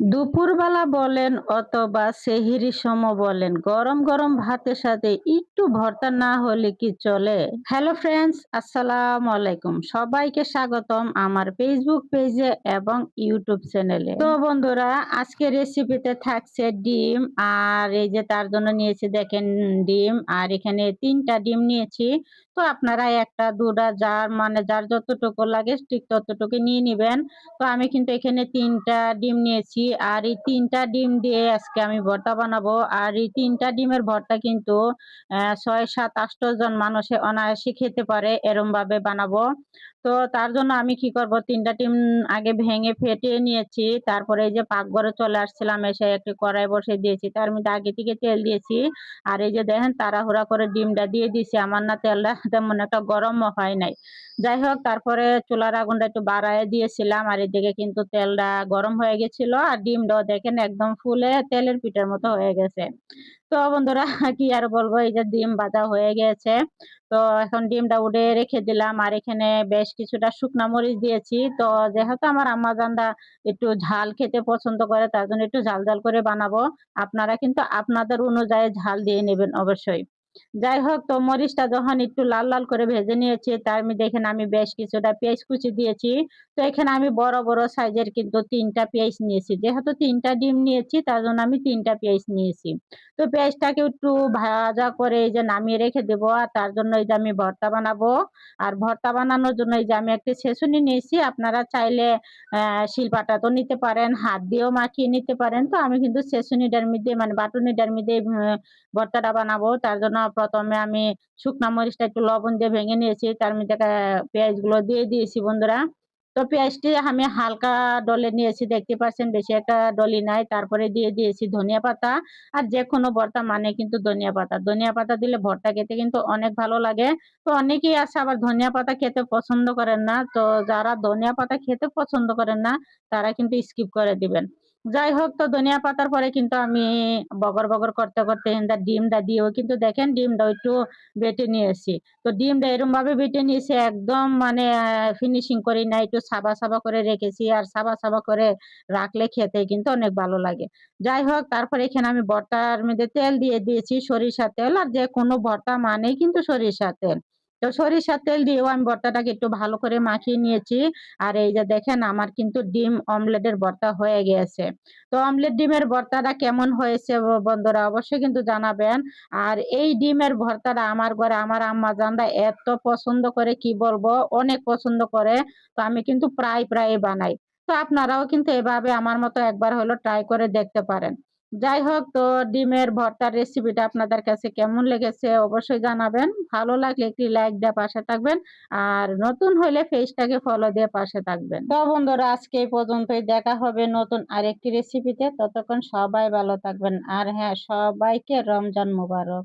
দুপুরবেলা বলেন অথবা সেহরির সম বলেন, গরম গরম ভাতের সাথে একটু ভর্তা না হলে কি চলে? হ্যালো ফ্রেন্ডস আসসালামু আলাইকুম। সবাইকে স্বাগতম আমার ফেসবুক পেজে এবং ইউটিউব চ্যানেলে তো বন্ধুরা, আজকে রেসিপিতে থাকছে ডিম, আর এই যে তার জন্য নিয়েছি, দেখেন ডিম, আর এখানে তিনটা ডিম নিয়েছি। তো আপনারা একটা, দুটা, যার মানে যার যতটুকু লাগে ঠিক ততটুকু নিয়ে নেবেন। তো আমি কিন্তু এখানে তিনটা ডিম নিয়েছি। আর এই তিনটা ডিম দিয়ে আজকে আমি ভর্তা বানাবো। আর এই তিনটা ডিমের ভর্তা কিন্তু ছয়, সাত আষ্ট জন মানুষে অনায়াসে খেতে পারে এরম ভাবে বানাবো। তো তার জন্য আমি কি করব? তিনটা টিম আগে ভেঙে ফেটিয়ে নিয়েছি। তারপরে এই যে পাকঘরে চলে আসছিলাম, এসে একটি কড়াই বসে দিয়েছি। তার মধ্যে আগে থেকে তেল দিয়েছি। আর এই যে দেখেন, তাড়াহুড়া করে ডিমটা দিয়ে দিয়েছি। আমার না তেলটা তেমন একটা গরমও হয় নাই। যাই হোক, তারপরে চুলার আগুনটা একটু বাড়ায় দিয়েছিলাম। আর এদিকে কিন্তু তেলটা গরম হয়ে গেছিল। আর ডিমটাও দেখেন একদম ফুলে তেলের পিঠের মতো হয়ে গেছে। তো বন্ধুরা, কি আর বলব? এই যে ডিম ভাজা হয়ে গেছে। তো এখন ডিমটা উঠে রেখে দিলাম। আর এখানে বেশ কিছুটা শুকনা মরিচ দিয়েছি। তো যেহেতু আমার আম্মা জানরা একটু ঝাল খেতে পছন্দ করে, তার জন্য একটু ঝাল ঝাল করে বানাবো। আপনারা কিন্তু আপনাদের অনুযায়ী ঝাল দিয়ে নেবেন অবশ্যই। যাই হোক তো মরিচটা যখন একটু লাল লাল করে ভেজে নিয়েছি তার মধ্যে এখানে আমি বেশ কিছুটা পেঁয়াজ কুচি দিয়েছি। তো এখানে আমি বড় বড় সাইজের কিন্তু তিনটা পেঁয়াজ নিয়েছি। যেহেতু তিনটা ডিম নিয়েছি, তার জন্য আমি তিনটা পেঁয়াজ নিয়েছি। তো পেঁয়াজটাকে একটু ভাজা করে এই যে নামিয়ে রেখে দেবো, আর তার জন্য এই যে আমি ভর্তা বানাবো। আর ভর্তা বানানোর জন্য এই যে আমি একটি ছেঁচুনি নিয়েছি, আপনারা চাইলে শিলপাটা তো নিতে পারেন, হাত দিয়েও মাখিয়ে নিতে পারেন। তো আমি কিন্তু ছেঁচুনিটার মধ্যে মানে বাটুনিটার মধ্যে ভর্তাটা বানাবো। তার জন্য প্রথমে আমি শুকনা মরিচটা একটু লবণ দিয়ে ভেঙে নিয়েছি। তার মধ্যে পেঁয়াজগুলো দিয়ে দিয়েছি বন্ধুরা। তো পেঁয়াজটি আমি হালকা ডলে নিয়েছি, দেখতে পাচ্ছেন? বেশি একটা ডলি নাই। তারপরে দিয়ে দিয়েছি ধনিয়া পাতা। আর যে কোনো ভর্তা মানে কিন্তু ধনিয়া পাতা। ধনিয়া পাতা দিলে ভর্তা খেতে কিন্তু অনেক ভালো লাগে। তো অনেকেই আছে আবার ধনিয়া পাতা খেতে পছন্দ করেন না। তো যারা ধনিয়া পাতা খেতে পছন্দ করেন না, তারা কিন্তু স্কিপ করে দিবেন। যাই হোক তো ধনিয়া পাতার পরে কিন্তু আমি বগর বগর করতে করতে হিন্দা ডিমটা দিয়েও কিন্তু দেখেন ডিমটা একটু বেটে নিয়েছি তো ডিমটা এরকম ভাবে বেটে নিয়েছি, একদম মানে ফিনিশিং করি না একটু সাবা সাবা করে রেখেছি আর সাবা সাবা করে রাখলে খেতে কিন্তু অনেক ভালো লাগে। যাই হোক তারপরে এখানে আমি ভর্তার মধ্যে তেল দিয়ে দিয়েছি সরিষা তেল আর যে কোনো ভর্তা মানেই কিন্তু সরিষা তেল। তো সরিষার তেল দিয়েও আমি ভর্তাটাকে একটু ভালো করে মাখিয়ে নিয়েছি। আর এই যে দেখেন, আমার কিন্তু ডিম অমলেটের ভর্তা হয়ে গেছে। তো অমলেট ডিমের ভর্তাটা কেমন হয়েছে বন্ধুরা অবশ্যই কিন্তু জানাবেন। আর এই ডিমের ভর্তাটা আমার ঘরে আমার আম্মা জানরা এত পছন্দ করে, কি বলব, অনেক পছন্দ করে। তো আমি কিন্তু প্রায় প্রায় বানাই। তো আপনারাও কিন্তু এভাবে আমার মতো একবার হলো ট্রাই করে দেখতে পারেন। যাই হোক, তো ডিমের ভর্তার রেসিপিটা আপনাদের কাছে কেমন লেগেছে অবশ্যই জানাবেন। ভালো লাগলে একটি লাইক দিয়ে পাশে থাকবেন আর নতুন হলে ফেসটাকে ফলো দিয়ে পাশে থাকবেন। তো বন্ধুরা, আজকে এই পর্যন্তই। দেখা হবে নতুন আরেকটি রেসিপিতে ততক্ষণ সবাই ভালো থাকবেন। আর হ্যাঁ সবাইকে রমজান মুবারক।